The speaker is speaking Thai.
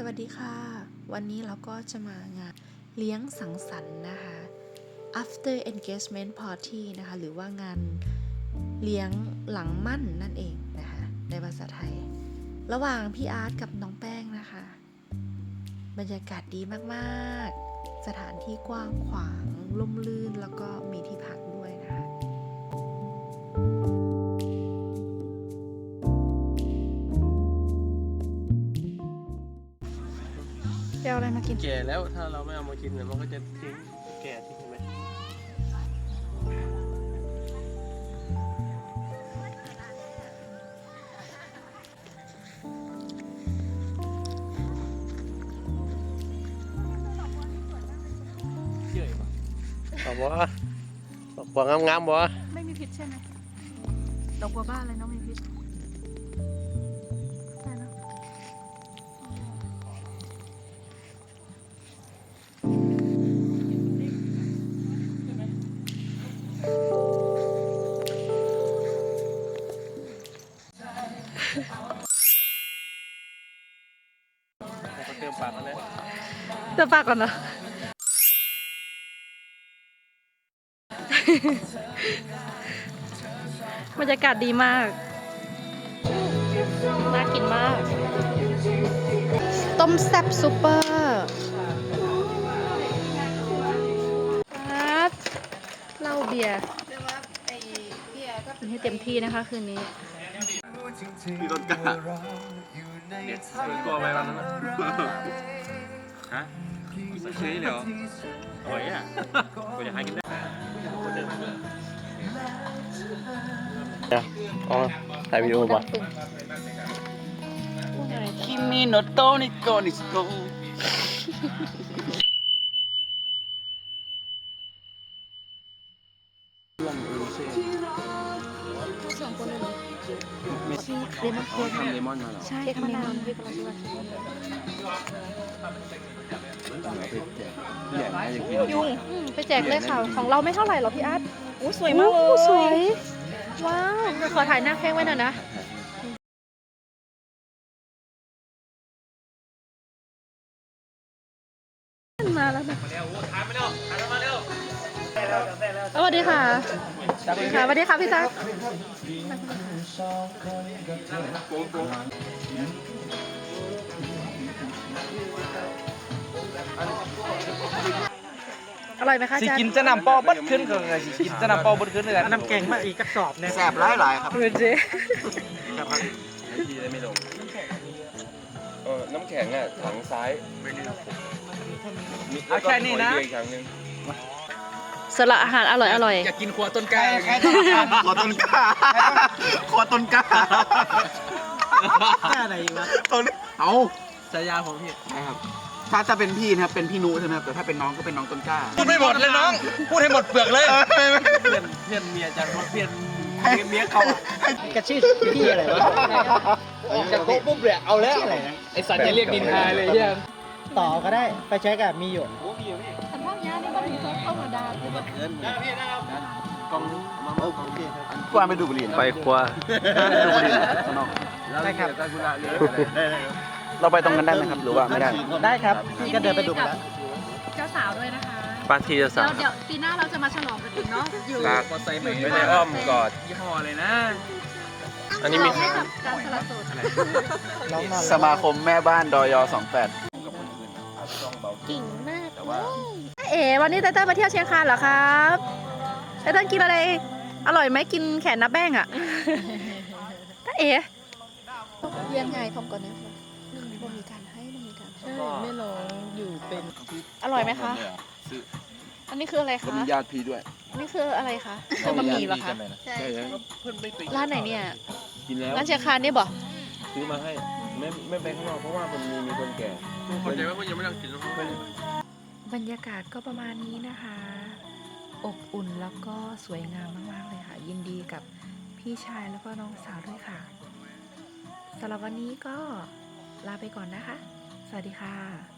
สวัสดีค่ะ วันนี้เราก็จะมางานเลี้ยงสังสรรค์นะคะ after engagement party นะคะ หรือว่างานเลี้ยงหลังมั่นนั่นเองนะคะ ในภาษาไทย ระหว่างพี่อาร์ตกับน้องแป้งนะคะ บรรยากาศดีมากๆ สถานที่กว้างขวาง ร่มรื่นแล้วก็มีที่พักด้วยนะคะ เดี๋ยวอะไรมากิน แก่แล้วถ้าเราไม่เอามากินเนี่ยมันก็จะทิ้งแก่ทิ้งใช่ไหมเยอะป่ะบอกว่าบอกงามๆบ่ไม่มีพิษใช่ไหมดอกบัวบ้าอะไรน้องมีพิษ เขาเติมปากกันเลยเติมปากก่อนเนอะบรรยากาศดีมาก น่ากินมาก ต้มแซ่บซูเปอร์ครับเหล้าเบียร์กินให้เต็มที่นะคะคืนนี้พี่ต้นกล้า เนี่ยกลัวไปวันนั้นนะฮะไม่ใช่เหรออร่อยอะกูอยากให้กินได้อ๋อถ่ายวิดีโอป่ะคิมิโนโต เลมอนเค้กทำเลมอนมาเหรอใช่ทำเลมอนพี่กำลังจะพี่ใหญ่น่าจะกินยุงอืมไปแจกเลยค่ะ ของเราไม่เท่าไหร่หรอกพี่อาร์ตโอ้สวยมากเลโอ้ยสวย ว้าวขอถ่ายหน้าแข้งไว้หน่อยนะ มาแล้วนะสวัสดีค่ะ สวัสดีค่ะสวัสดีค่ะพี่ตั๊กอร่อยไหมคะสิอาจารกินย์จะนำปอเบิดขึ้นก็เลยสิกินจะนำปอเบิดขึ้นเลยน้ำแกงมาอีกกระสอบเนี่ยแสบหลายหลายครับเออเจ๊ทีได้ไม่ลงเออน้ำแข็งอะถังซ้ายมีเอาแค่นี้นะล้วก็ขออีกครั้งหนึง สละอาหารอร่อยอร่อยอยากกินครัวต้นกล้าขอต้นกล้าขอต้นกล้าแค่ไหนอีกวะต้นเอาฉายาผมพี่นะครับถ้าจะเป็นพี่นะครับเป็นพี่นุใช่ไหมครับแต่ถ้าเป็นน้องก็เป็นน้องต้นกล้าพูดไม่หมดเลยน้อง พูดให้หมดเปลือกเลยเพื่อนเพื่อนเมียจังเพื่อนเมียเขากระชื่อพี่อะไรวะจะโก๊ะปุ๊บเลยเอาแล้วอะไรนะไอสัตว์จะเรียกดินทาเลยเยี่ยต่อก็ได้ไปเช็คอะมีอยู่ กว้าไปดูบุหรี่ไปครัวดูบุหรี่ข้างนอกได้ครับเราไปตรงกันได้ไหมครับหรือว่าไม่ได้ ได้ครับพี่ก็เดินไปดูแล้วเจ้าสาวด้วยนะคะปาทีจะสั่งแล้วเดี๋ยวปีหน้าเราจะมาฉลองกันอีกเนาะอยู่ลากมอไซค์ใหม่ไว้อ้อมกอดยี่ห้อเลยนะอันนี้มีการสละโสดสมาคมแม่บ้านดอยอ28กิ่งมาก เอ๋วันนี้ไตเติ้ลมาเที่ยวเชียงคานเหรอครับไตเติ้ลกินอะไร อร่อยไหมกินแขนนับแป้งอะถ้าเอ๋เรียนไงผมก่อนนะคะบ่มีการให้บ่มีการให้ไม่ลงอยู่เป็นอร่อยไหมคะอันนี้คืออะไรก็คะมีญาติพี่ด้วยอันนี้คืออะไรคะคือบะหมี่เหรอคะใช่เพื่อนไม่ไปร้านไหนเนี่ยกินแล้วร้านเชียงคานนี่บ่ซื้อมาให้ไม่ไม่ไปข้างนอกเพราะว่ามันมีมีคนแก่คนใจว่าเพื่อนยังไม่ต้องกินแล้วเพื่อน บรรยากาศก็ประมาณนี้นะคะ อบอุ่นแล้วก็สวยงามมากๆเลยค่ะ ยินดีกับพี่ชายแล้วก็น้องสาวด้วยค่ะสำหรับวันนี้ก็ลาไปก่อนนะคะ สวัสดีค่ะ